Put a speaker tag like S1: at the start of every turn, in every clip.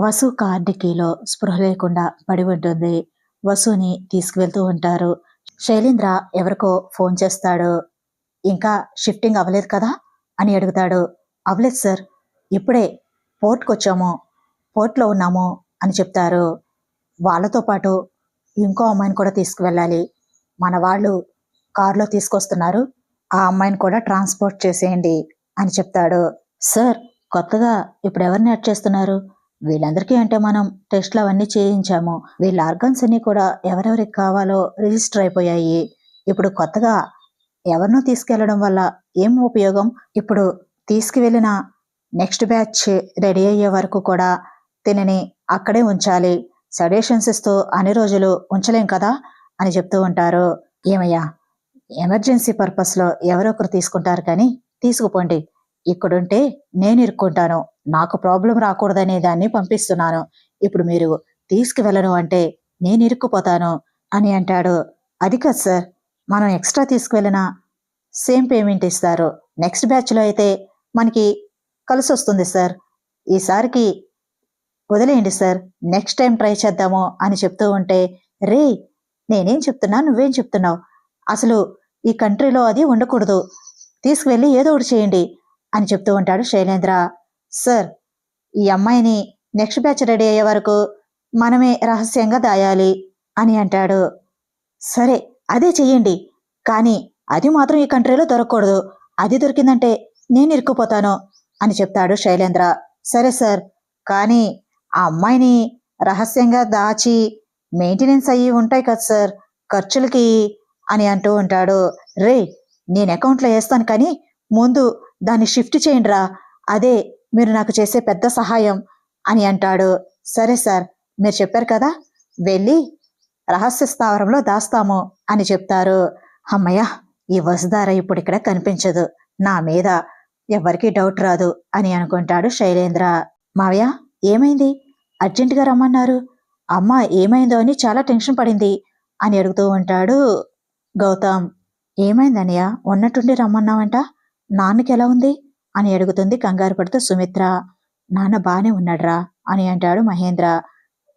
S1: వసు కార్డికీలో స్పృహ లేకుండా పడి ఉంటుంది. వసుని తీసుకువెళ్తూ ఉంటారు. శైలేంద్ర ఎవరికో ఫోన్ చేస్తాడు. ఇంకా షిఫ్టింగ్ అవ్వలేదు కదా? అని అడుగుతాడు. అవ్వలేదు సార్. ఇప్పుడే పోర్ట్కి వచ్చాము పోర్ట్లో ఉన్నాము అని చెప్తారు. వాళ్ళతో పాటు ఇంకో అమ్మాయిని కూడా తీసుకువెళ్ళాలి. మన వాళ్ళు కారులో తీసుకొస్తున్నారు. ఆ అమ్మాయిని కూడా ట్రాన్స్పోర్ట్ చేసేయండి అని చెప్తాడు. సార్ కొత్తగా ఇప్పుడు ఎవరిని యాడ్ చేస్తున్నారు? వీళ్ళందరికీ అంటే మనం టెస్ట్లు అవన్నీ చేయించాము. వీళ్ళ ఆర్గన్స్ అన్నీ కూడా ఎవరెవరికి కావాలో రిజిస్టర్ అయిపోయాయి. ఇప్పుడు కొత్తగా ఎవరినో తీసుకెళ్ళడం వల్ల ఏం ఉపయోగం? ఇప్పుడు తీసుకువెళ్ళిన నెక్స్ట్ బ్యాచ్ రెడీ అయ్యే వరకు కూడా తినని అక్కడే ఉంచాలి. సజెషన్స్ ఇస్తూ అన్ని రోజులు ఉంచలేం కదా అని చెప్తూ ఉంటారు. ఏమయ్యా? ఎమర్జెన్సీ పర్పస్లో ఎవరో ఒకరు తీసుకుంటారు కానీ తీసుకుపోండి. ఇక్కడుంటే నేను ఇరుక్కుంటాను. నాకు ప్రాబ్లం రాకూడదనే దాన్ని పంపిస్తున్నాను. ఇప్పుడు మీరు తీసుకువెళ్ళను అంటే నేను ఇరుక్కుపోతాను అని అంటాడు. అది కాదు సార్ మనం ఎక్స్ట్రా తీసుకువెళ్ళినా సేమ్ పేమెంట్ ఇస్తారు. నెక్స్ట్ బ్యాచ్లో అయితే మనకి కలిసి వస్తుంది సార్. ఈసారికి వదిలేయండి సార్ నెక్స్ట్ టైం ట్రై చేద్దాము అని చెప్తూ ఉంటే రే నేనేం చెప్తున్నా నువ్వేం చెప్తున్నావు? అసలు ఈ కంట్రీలో అది ఉండకూడదు. తీసుకువెళ్ళి ఏదో ఒకటి చేయండి అని చెప్తూ ఉంటాడు శైలేంద్ర. సార్ ఈ అమ్మాయిని నెక్స్ట్ బ్యాచ్ రెడీ అయ్యే వరకు మనమే రహస్యంగా దాయాలి అని అంటాడు. సరే అదే చెయ్యండి. కానీ అది మాత్రం ఈ కంట్రీలో దొరకకూడదు. అది దొరికిందంటే నేను ఇరుక్కుపోతాను అని చెప్తాడు శైలేంద్ర. సరే సార్ కానీ ఆ అమ్మాయిని రహస్యంగా దాచి మెయింటెనెన్స్ అయ్యి ఉంటాయి కదా సార్ ఖర్చులకి అని అంటూ ఉంటాడు. రే నేను అకౌంట్లో వేస్తాను కానీ ముందు దాన్ని షిఫ్ట్ చేయండి రా అదే మీరు నాకు చేసే పెద్ద సహాయం అని అంటాడు. సరే సార్ మీరు చెప్పారు కదా వెళ్ళి రహస్య స్థావరంలో దాస్తాము అని చెప్తారు. అమ్మయ్య ఈ వసుధార ఇప్పుడు ఇక్కడ కనిపించదు. నా మీద ఎవరికి డౌట్ రాదు అని అనుకుంటాడు శైలేంద్ర. మావయ్య ఏమైంది? అర్జెంటుగా రమ్మన్నారు. అమ్మ ఏమైందో అని చాలా టెన్షన్ పడింది అని అడుగుతూ ఉంటాడు గౌతమ్. ఏమైందన్నయ్య ఉన్నట్టుండి రమ్మన్నావంట? నాన్నకి ఎలా ఉంది? అని అడుగుతుంది కంగారు పడుతూ సుమిత్ర. నాన్న బానే ఉన్నాడ్రా అని అంటాడు మహేంద్ర.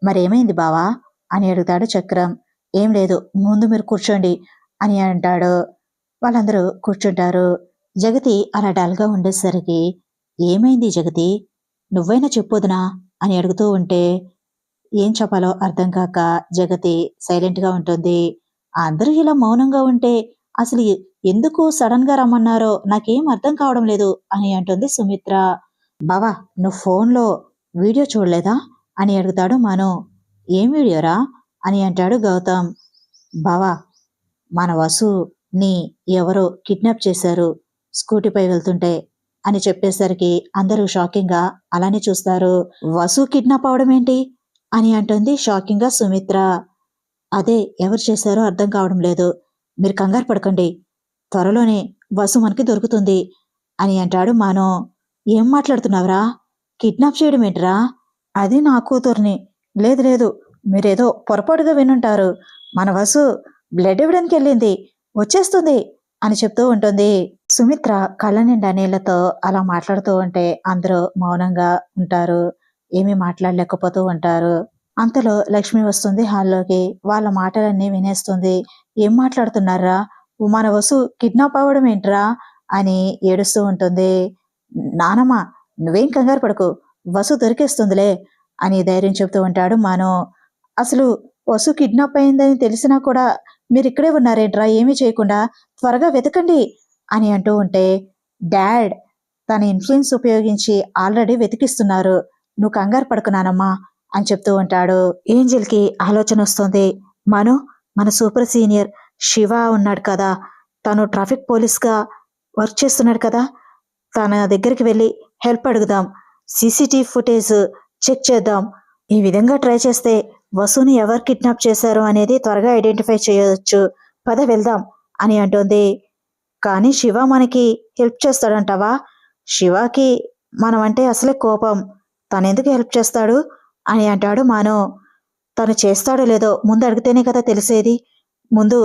S1: మరేమైంది బావా అని అడుగుతాడు చక్రం. ఏం లేదు ముందు మీరు కూర్చోండి అని అంటాడు. వాళ్ళందరూ కూర్చుంటారు. జగతి అలా డల్గా ఉండేసరికి ఏమైంది జగతి? నువ్వైనా చెప్పొదునా అని అడుగుతూ ఉంటే ఏం చెప్పాలో అర్థం కాక జగతి సైలెంట్గా ఉంటుంది. అందరూ ఇలా మౌనంగా ఉంటే అసలు ఎందుకు సడన్గా రమ్మన్నారో నాకేం అర్థం కావడం లేదు అని అంటుంది సుమిత్ర. బావా నువ్వు ఫోన్లో వీడియో చూడలేదా? అని అడుగుతాడు మను. ఏం వీడియోరా? అని అంటాడు గౌతమ్. బావా మన వసుని ఎవరో కిడ్నాప్ చేశారు స్కూటీపై వెళ్తుంటే అని చెప్పేసరికి అందరూ షాకింగ్గా అలానే చూస్తారు. వసు కిడ్నాప్ అవడం ఏంటి? అని అంటుంది షాకింగ్గా సుమిత్ర. అదే ఎవరు చేశారో అర్థం కావడం లేదు. మీరు కంగారు పడకండి. త్వరలోనే బస్సు మనకి దొరుకుతుంది అని అంటాడు మానో. ఏం మాట్లాడుతున్నావురా? కిడ్నాప్ చేయడం ఏంట్రా? అది నా కూతుర్ని. లేదు లేదు మీరేదో పొరపాటుగా వినుంటారు. మన వసు బ్లడ్ ఇవ్వడానికి వెళ్ళింది. వచ్చేస్తుంది అని చెప్తూ ఉంటుంది. సుమిత్ర కళ్ళ నిండా నీళ్ళతో అలా మాట్లాడుతూ ఉంటే అందరూ మౌనంగా ఉంటారు. ఏమీ మాట్లాడలేకపోతూ ఉంటారు. అంతలో లక్ష్మి వస్తుంది హాల్లోకి. వాళ్ళ మాటలన్నీ వినేస్తుంది. ఏం మాట్లాడుతున్నారా? మన వసు కిడ్నాప్ అవ్వడం ఏంట్రా? అని ఏడుస్తూ ఉంటుంది. నానమ్మ నువ్వేం కంగారు పడకు. వసు దొరికేస్తుందిలే అని ధైర్యం చెప్తూ ఉంటాడు మాను. అసలు వసు కిడ్నాప్ అయిందని తెలిసినా కూడా మీరు ఇక్కడే ఉన్నారేంట్రా? ఏమీ చేయకుండా త్వరగా వెతకండి అని అంటూ ఉంటే డాడ్ తన ఇన్ఫ్లుయెన్స్ ఉపయోగించి ఆల్రెడీ వెతికిస్తున్నారు. నువ్వు కంగారు పడుకున్నానమ్మా అని చెప్తూ ఉంటాడు. ఏంజిల్కి ఆలోచన వస్తుంది. మను మన సూపర్ సీనియర్ శివ ఉన్నాడు కదా. తను ట్రాఫిక్ పోలీస్గా వర్క్ చేస్తున్నాడు కదా. తన దగ్గరికి వెళ్ళి హెల్ప్ అడుగుదాం. సీసీటీవీ ఫుటేజ్ చెక్ చేద్దాం. ఈ విధంగా ట్రై చేస్తే వసుని ఎవరు కిడ్నాప్ చేశారు అనేది త్వరగా ఐడెంటిఫై చేయవచ్చు పద వెళ్దాం అని అంటుంది. కానీ శివ మనకి హెల్ప్ చేస్తాడంటావా? శివకి మనం అంటే అసలే కోపం. తను ఎందుకు హెల్ప్ చేస్తాడు? అని అంటాడు మాను తను చేస్తాడో లేదో ముందు అడిగితేనే కదా తెలిసేది. ముందు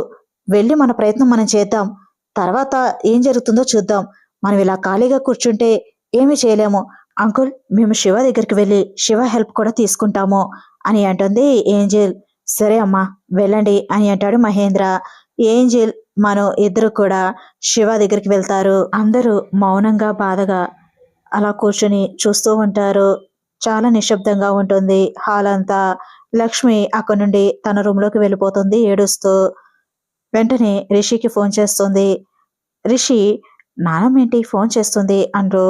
S1: వెళ్ళి మన ప్రయత్నం మనం చేద్దాం. తర్వాత ఏం జరుగుతుందో చూద్దాం. మనం ఇలా ఖాళీగా కూర్చుంటే ఏమీ చేయలేము. అంకుల్ మేము శివ దగ్గరికి వెళ్ళి శివ హెల్ప్ కూడా తీసుకుంటాము అని అంటుంది ఏంజెల్. సరే అమ్మా వెళ్ళండి అని అంటాడు మహేంద్ర. ఏంజెల్ మనం ఇద్దరు కూడా శివ దగ్గరికి వెళ్తారు. అందరూ మౌనంగా బాధగా అలా కూర్చొని చూస్తూ ఉంటారు. చాలా నిశ్శబ్దంగా ఉంటుంది హాల్ అంతా లక్ష్మి అక్కడి నుండి తన రూమ్లోకి వెళ్ళిపోతుంది ఏడుస్తూ వెంటనే రిషికి ఫోన్ చేస్తుంది. రిషి నానమ్మ ఏంటి ఫోన్ చేస్తుంది? అంటూ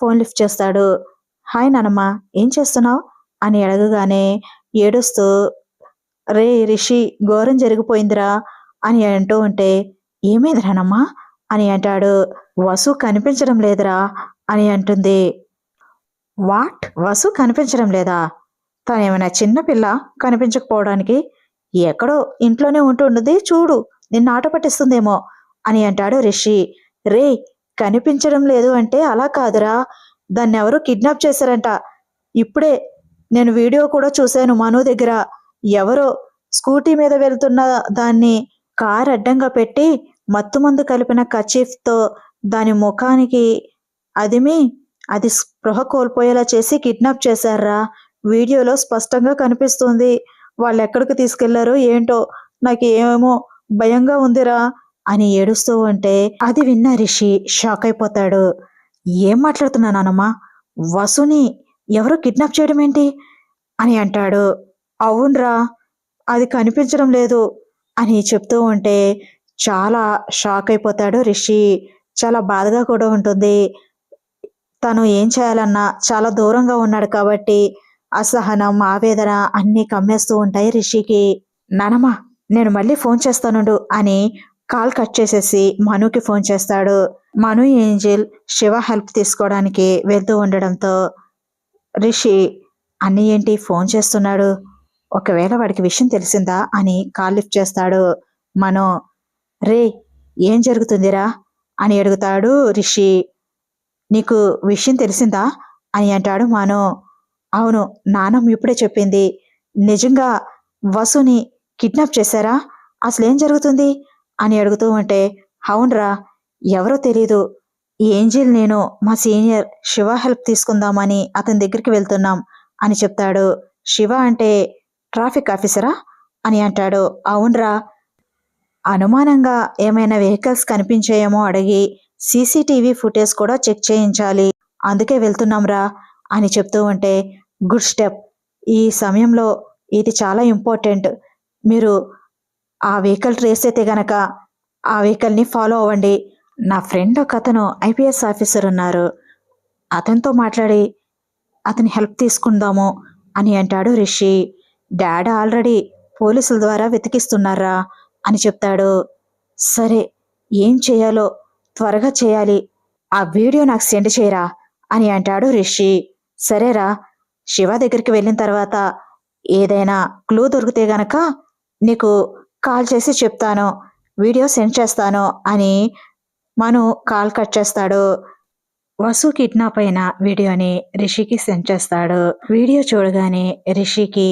S1: ఫోన్ లిఫ్ట్ చేస్తాడు. హాయ్ నానమ్మ ఏం చేస్తున్నావు? అని అడగగానే ఏడుస్తూ రే రిషి ఘోరం జరిగిపోయిందిరా అని అంటూ ఉంటే ఏమైంది నానమ్మ? అని అంటాడు. వసు కనిపించడం లేదురా అని అంటుంది. వాట్? వసు కనిపించడం లేదా? తను ఏమైనా చిన్నపిల్ల కనిపించకపోవడానికి ఎక్కడో ఇంట్లోనే ఉంటుండది చూడు నిన్ను ఆట పట్టిస్తుందేమో అని అంటాడు రిషి. రే కనిపించడం లేదు అంటే అలా కాదురా. దాన్ని ఎవరు కిడ్నాప్ చేశారంట. ఇప్పుడే నేను వీడియో కూడా చూశాను మను దగ్గర. ఎవరో స్కూటీ మీద వెళ్తున్న దాన్ని కార్ అడ్డంగా పెట్టి మత్తుమందు కలిపిన కచీఫ్తో దాని ముఖానికి అదిమి అది స్పృహ కోల్పోయేలా చేసి కిడ్నాప్ చేశారా? వీడియోలో స్పష్టంగా కనిపిస్తుంది. వాళ్ళు ఎక్కడికి తీసుకెళ్ళారో ఏంటో నాకు ఏమేమో భయంగా ఉందిరా అని ఏడుస్తూ ఉంటే అది విన్న రిషి షాక్ అయిపోతాడు. ఏం మాట్లాడుతున్నానమ్మా వసుని ఎవరు కిడ్నాప్ చేయడం ఏంటి? అని అంటాడు. అవునరా అది కనిపించడం లేదు అని చెప్తూ ఉంటే చాలా షాక్ అయిపోతాడు రిషి. చాలా బాధగా కూడా ఉంటుంది. తను ఏం చేయాలన్నా చాలా దూరంగా ఉన్నాడు కాబట్టి అసహనం ఆవేదన అన్నీ కమ్మేస్తూ ఉంటాయి. రిషికి ననమా నేను మళ్ళీ ఫోన్ చేస్తానుండు అని కాల్ కట్ చేసేసి మనుకి ఫోన్ చేస్తాడు. మను ఏంజిల్ శివ హెల్ప్ తీసుకోవడానికి వెళ్తూ ఉండడంతో రిషి అన్ని ఏంటి ఫోన్ చేస్తున్నాడు? ఒకవేళ వాడికి విషయం తెలిసిందా? అని కాల్ లిఫ్ట్ చేస్తాడు మను. రే ఏం జరుగుతుందిరా? అని అడుగుతాడు రిషి. నీకు విషయం తెలిసిందా? అని అంటాడు మను. అవును నానమ్మ ఇప్పుడే చెప్పింది. నిజంగా వసుని కిడ్నాప్ చేశారా? అసలు ఏం జరుగుతుంది? అని అడుగుతూ ఉంటే అవునరా ఎవరో తెలీదు. ఏంజిల్ నేను మా సీనియర్ శివ హెల్ప్ తీసుకుందామని అతని దగ్గరికి వెళ్తున్నాం అని చెప్తాడు. శివ అంటే ట్రాఫిక్ ఆఫీసరా? అని అంటాడు. అవునరా. అనుమానంగా ఏమైనా వెహికల్స్ కనిపించాయేమో అడిగి సీసీటీవీ ఫుటేజ్ కూడా చెక్ చేయించాలి. అందుకే వెళ్తున్నాంరా. అని చెప్తూ ఉంటే గుడ్ స్టెప్. ఈ సమయంలో ఇది చాలా ఇంపార్టెంట్. మీరు ఆ వెహికల్ ట్రేస్ అయితే గనక ఆ వెహికల్ని ఫాలో అవ్వండి. నా ఫ్రెండ్ ఒక అతను ఐపీఎస్ ఆఫీసర్ ఉన్నారు. అతనితో మాట్లాడి అతని హెల్ప్ తీసుకుందాము అని అంటాడు రిషి. డాడ్ ఆల్రెడీ పోలీసుల ద్వారా వెతికిస్తున్నారా అని చెప్తాడు. సరే ఏం చేయాలో త్వరగా చేయాలి. ఆ వీడియో నాకు సెండ్ చేయరా అని అంటాడు రిషి. సరేరా శివ దగ్గరికి వెళ్ళిన తర్వాత ఏదైనా క్లూ దొరికితే గనక నీకు కాల్ చేసి చెప్తాను వీడియో సెండ్ చేస్తాను అని మను కాల్ కట్ చేస్తాడు. వసు కిడ్నాప్ అయిన వీడియోని రిషికి సెండ్ చేస్తాడు. వీడియో చూడగానే రిషికి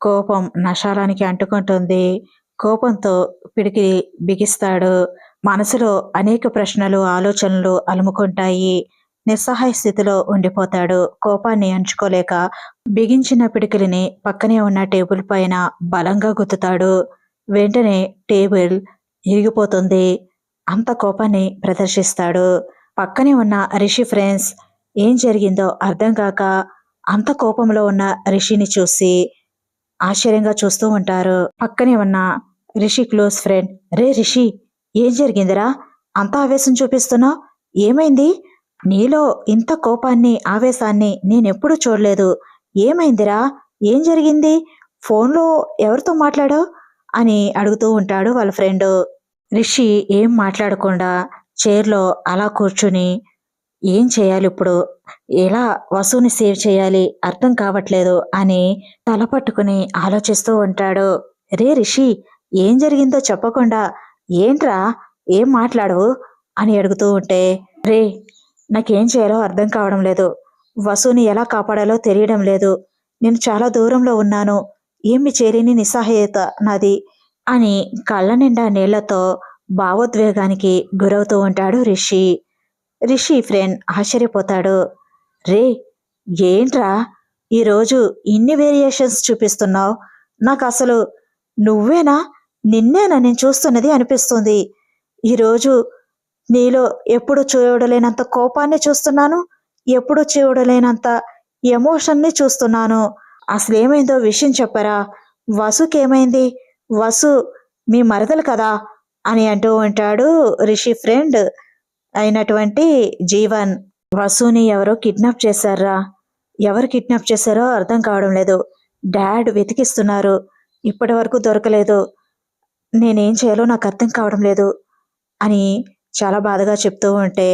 S1: కోపం నశాలానికి అంటుకుంటుంది. కోపంతో పిడికి బిగిస్తాడు. మనసులో అనేక ప్రశ్నలు ఆలోచనలు అలుముకుంటాయి. నిస్సహాయ స్థితిలో ఉండిపోతాడు. కోపాన్ని ఎంచుకోలేక బిగించిన పిడికిలిని పక్కనే ఉన్న టేబుల్ పైన బలంగా గుద్దుతాడు. వెంటనే టేబుల్ ఇరిగిపోతుంది. అంత కోపాన్ని ప్రదర్శిస్తాడు. పక్కనే ఉన్న రిషి ఫ్రెండ్స్ ఏం జరిగిందో అర్థం కాక అంత కోపంలో ఉన్న రిషిని చూసి ఆశ్చర్యంగా చూస్తూ ఉంటారు. పక్కనే ఉన్న రిషి క్లోజ్ ఫ్రెండ్ రే రిషి ఏం జరిగిందిరా? అంత ఆవేశం చూపిస్తున్నావు? ఏమైంది? నీలో ఇంత కోపాన్ని ఆవేశాన్ని నేనెప్పుడూ చూడలేదు. ఏమైందిరా? ఏం జరిగింది? ఫోన్లో ఎవరితో మాట్లాడో అని అడుగుతూ ఉంటాడు వాళ్ళ ఫ్రెండ్. రిషి ఏం మాట్లాడకుండా చైర్లో అలా కూర్చుని ఏం చేయాలి ఇప్పుడు? ఎలా వసుని సేవ్ చేయాలి? అర్థం కావట్లేదు అని తల పట్టుకుని ఆలోచిస్తూ ఉంటాడు. రే రిషి ఏం జరిగిందో చెప్పకుండా ఏంట్రా? ఏం మాట్లాడవు? అని అడుగుతూ ఉంటే రే నాకేం చేయాలో అర్థం కావడం లేదు. వసుని ఎలా కాపాడాలో తెలియడం లేదు. నేను చాలా దూరంలో ఉన్నాను. ఏమి చేరిని నిస్సహాయత నాది అని కళ్ళ నిండా నీళ్ళతో భావోద్వేగానికి గురవుతూ ఉంటాడు రిషి. రిషి ఫ్రెండ్ ఆశ్చర్యపోతాడు. రే ఏంట్రా? ఈరోజు ఇన్ని వేరియేషన్స్ చూపిస్తున్నావు? నాకు అసలు నువ్వేనా? నిన్నేనా నేను చూస్తున్నది అనిపిస్తుంది. ఈరోజు నీలో ఎప్పుడు చూడలేనంత కోపాన్ని చూస్తున్నాను ఎప్పుడు చూడలేనంత ఎమోషన్ని చూస్తున్నాను. అసలు ఏమైందో విషయం చెప్పరా? వసుకేమైంది? వసు మీ మరదలు కదా? అని అంటూ ఉంటాడు రిషి ఫ్రెండ్ అయినటువంటి జీవన్. వసుని ఎవరో కిడ్నాప్ చేశారా? ఎవరు కిడ్నాప్ చేశారో అర్థం కావడం లేదు. డాడ్ వెతికిస్తున్నారు. ఇప్పటి వరకు దొరకలేదు. నేనేం చేయాలో నాకు అర్థం కావడం లేదు. అని చాలా బాధగా చెప్తూ ఉంటే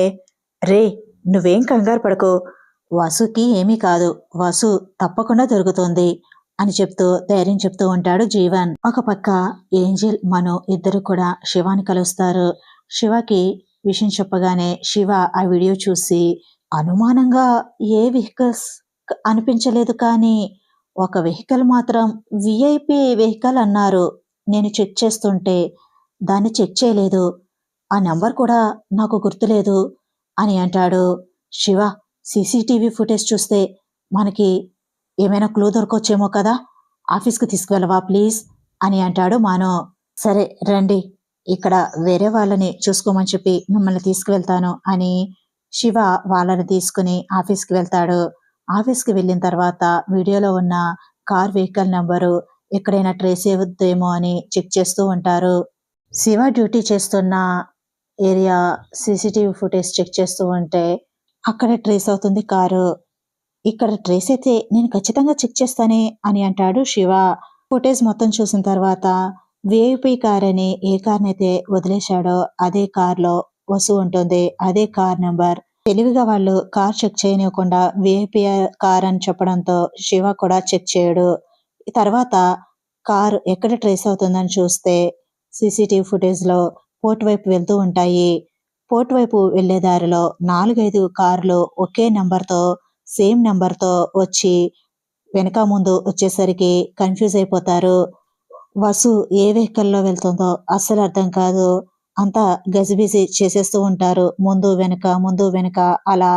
S1: రే నువ్వేం కంగారు పడకు. వసుకి ఏమీ కాదు. వసు తప్పకుండా దొరుకుతుంది అని చెప్తూ ధైర్యం చెప్తూ ఉంటాడు జీవన్. ఒక పక్క ఏంజిల్ మను ఇద్దరు కూడా శివాని కలుస్తారు. శివకి విషయం చెప్పగానే శివ ఆ వీడియో చూసి అనుమానంగా ఏ వెహికల్స్ అనిపించలేదు కానీ ఒక వెహికల్ మాత్రం విఐపి వెహికల్ అన్నారు. నేను చెక్ చేస్తుంటే దాన్ని చెక్ చేయలేదు. ఆ నెంబర్ కూడా నాకు గుర్తులేదు అని అంటాడు. శివ సీసీటీవీ ఫుటేజ్ చూస్తే మనకి ఏమైనా క్లూ దొరకొచ్చేమో కదా ఆఫీస్కి తీసుకువెళ్ళవా ప్లీజ్ అని అంటాడు మానో. సరే రండి ఇక్కడ వేరే వాళ్ళని చూసుకోమని చెప్పి మిమ్మల్ని తీసుకువెళ్తాను అని శివ వాళ్ళని తీసుకుని ఆఫీస్కి వెళ్తాడు. ఆఫీస్కి వెళ్ళిన తర్వాత వీడియోలో ఉన్న కార్ వెహికల్ నెంబరు ఎక్కడైనా ట్రేస్ అవుద్దేమో అని చెక్ చేస్తూ ఉంటారు. శివ డ్యూటీ చేస్తున్న ఏరియా సీసీటీవీ ఫుటేజ్ చెక్ చేస్తూ ఉంటే అక్కడ ట్రేస్ అవుతుంది కారు. ఇక్కడ ట్రేస్ అయితే నేను ఖచ్చితంగా చెక్ చేస్తానే అని అంటాడు శివ. ఫుటేజ్ మొత్తం చూసిన తర్వాత విఐపి కార్ అని ఏ కార్నైతే వదిలేశాడో అదే కార్లో వసు ఉంటుంది. అదే కార్ నెంబర్. తెలివిగా వాళ్ళు కార్ చెక్ చేయనివ్వకుండా విఐపి కార్ అని చెప్పడంతో శివ కూడా చెక్ చేయడు. తర్వాత కార్ ఎక్కడ ట్రేస్ అవుతుందని చూస్తే సీసీటీవీ ఫుటేజ్లో పోర్ట్ వైపు వెళ్తూ ఉంటాయి. పోర్ట్ వైపు వెళ్ళే దారిలో నాలుగైదు కార్లు ఒకే నెంబర్తో సేమ్ నెంబర్తో వచ్చి వెనక ముందు వచ్చేసరికి కన్ఫ్యూజ్ అయిపోతారు. వసు ఏ వెహికల్లో వెళ్తుందో అస్సలు అర్థం కాదు. అంతా గజిబిజి చేసేస్తూ ఉంటారు. ముందు వెనక ముందు వెనక అలా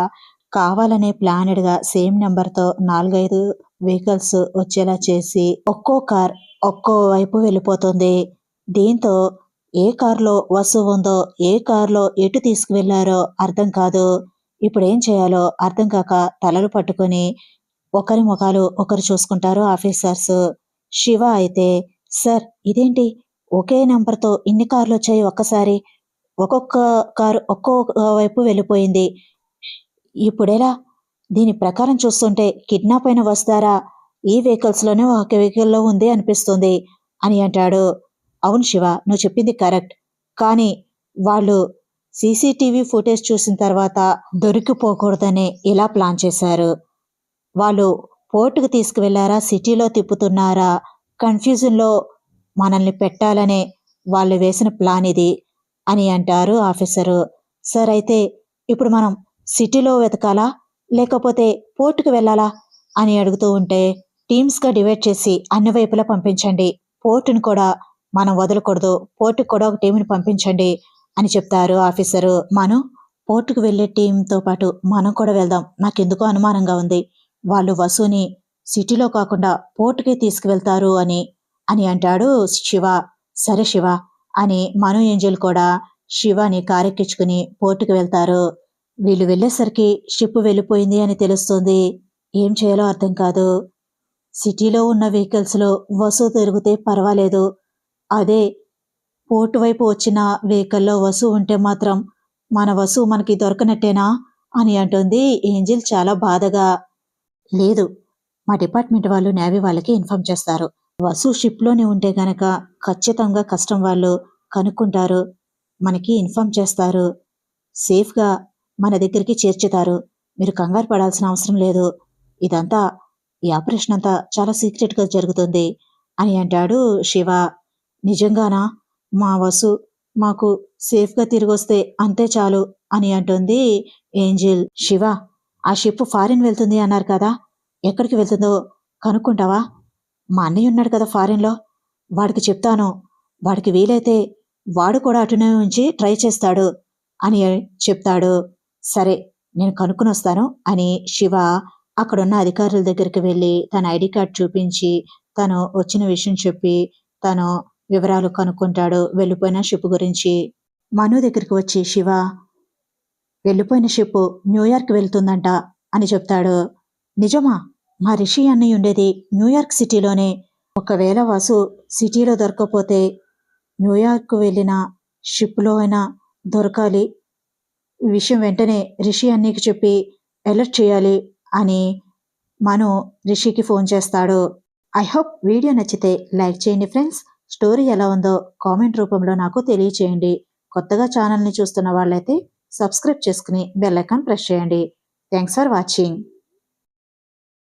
S1: కావాలనే ప్లానెడ్గా సేమ్ నెంబర్తో నాలుగైదు వెహికల్స్ వచ్చేలా చేసి ఒక్కో కార్ ఒక్కో వైపు వెళ్ళిపోతుంది. దీంతో ఏ కార్లో వసు ఉందో ఏ కార్లో ఎటు తీసుకువెళ్ళారో అర్థం కాదు. ఇప్పుడు ఏం చేయాలో అర్థం కాక తలలు పట్టుకొని ఒకరి ముఖాలు ఒకరు చూసుకుంటారు ఆఫీసర్స్. శివ అయితే సార్ ఇదేంటి? ఒకే నెంబర్తో ఇన్ని కార్లు వచ్చాయి ఒక్కసారి. ఒక్కొక్క కారు ఒక్కొక్క వైపు వెళ్ళిపోయింది. ఇప్పుడెలా? దీని ప్రకారం చూస్తుంటే కిడ్నాప్ అయిన వస్తారా? ఈ వెహికల్స్లోనే ఒక వెహికల్లో ఉంది అనిపిస్తుంది అని అంటాడు. అవును శివ నువ్వు చెప్పింది కరెక్ట్. కానీ వాళ్ళు సీసీటీవీ ఫుటేజ్ చూసిన తర్వాత దొరికిపోకూడదని ఇలా ప్లాన్ చేశారు. వాళ్ళు పోర్టుకు తీసుకువెళ్ళారా సిటీలో తిప్పుతున్నారా? కన్ఫ్యూజన్లో మనల్ని పెట్టాలనే వాళ్ళు వేసిన ప్లాన్ ఇది అని అంటారు ఆఫీసరు. సార్ అయితే ఇప్పుడు మనం సిటీలో వెతకాలా లేకపోతే పోర్టుకు వెళ్ళాలా అని అడుగుతూ ఉంటే టీమ్స్గా డివైడ్ చేసి అన్ని వైపులా పంపించండి. పోర్టును కూడా మనం వదలకూడదు. పోర్టుకు కూడా ఒక టీంని పంపించండి అని చెప్తారు ఆఫీసరు మనం. పోర్టుకు వెళ్ళే టీంతో పాటు మనం కూడా వెళ్దాం. నాకెందుకో అనుమానంగా ఉంది. వాళ్ళు వసుని సిటీలో కాకుండా పోర్టుకే తీసుకువెళ్తారు అని అని అంటాడు శివ. సరే శివ అని మను ఏంజల్ కూడా శివని కారెక్కించుకుని పోర్టుకు వెళ్తారు. వీళ్ళు వెళ్ళేసరికి షిప్ వెళ్ళిపోయింది అని తెలుస్తుంది. ఏం చేయాలో అర్థం కాదు. సిటీలో ఉన్న వెహికల్స్లో వసు తిరిగితే పర్వాలేదు. అదే పోర్టు వైపు వచ్చిన వెహికల్లో వసు ఉంటే మాత్రం మన వసు మనకి దొరకనట్టేనా? అని అంటుంది ఏంజిల్ చాలా బాధగా. లేదు మా డిపార్ట్మెంట్ వాళ్ళు నేవీ వాళ్ళకి ఇన్ఫార్మ్ చేస్తారు. వసు షిప్లోనే ఉంటే గనక ఖచ్చితంగా కష్టం వాళ్ళు కనుక్కుంటారు మనకి ఇన్ఫార్మ్ చేస్తారు సేఫ్గా మన దగ్గరికి చేర్చుతారు. మీరు కంగారు పడాల్సిన అవసరం లేదు. ఇదంతా ఈ ఆపరేషన్ అంతా చాలా సీక్రెట్గా జరుగుతుంది అని అంటాడు శివ. నిజంగానా? మా వసు మాకు సేఫ్గా తిరిగి వస్తే అంతే చాలు అని అంటుంది ఏంజిల్. శివ ఆ షిప్ ఫారిన్ వెళ్తుంది అన్నారు కదా? ఎక్కడికి వెళ్తుందో కనుక్కుంటావా? మా అన్నయ్య ఉన్నాడు కదా ఫారిన్లో. వాడికి చెప్తాను. వాడికి వీలైతే వాడు కూడా అటునే ఉంచి ట్రై చేస్తాడు అని చెప్తాడు. సరే నేను కనుక్కుని వస్తాను అని శివ అక్కడున్న అధికారుల దగ్గరికి వెళ్ళి తన ఐడి కార్డ్ చూపించి తను వచ్చిన విషయం చెప్పి తను వివరాలు కనుక్కుంటాడు వెళ్ళిపోయిన షిప్ గురించి. మను దగ్గరికి వచ్చి శివ వెళ్ళిపోయిన షిప్ న్యూయార్క్ వెళ్తుందంట అని చెప్తాడు. నిజమా? మా రిషి అన్నయ్య ఉండేది న్యూయార్క్ సిటీలోనే. ఒకవేళ వాసు సిటీలో దొరకకపోతే న్యూయార్క్ వెళ్ళిన షిప్లో అయినా దొరకాలి. విషయం వెంటనే రిషి అన్నయ్యకి చెప్పి అలర్ట్ చేయాలి అని మను రిషికి ఫోన్ చేస్తాడు. ఐ హోప్ వీడియో నచ్చితే లైక్ చేయండి ఫ్రెండ్స్. స్టోరీ ఎలా ఉందో కామెంట్ రూపంలో నాకు తెలియచేయండి. కొత్తగా ఛానల్ని చూస్తున్న వాళ్ళైతే సబ్స్క్రైబ్ చేసుకుని బెల్ ఐకాన్ ప్రెస్ చేయండి. Thanks for watching.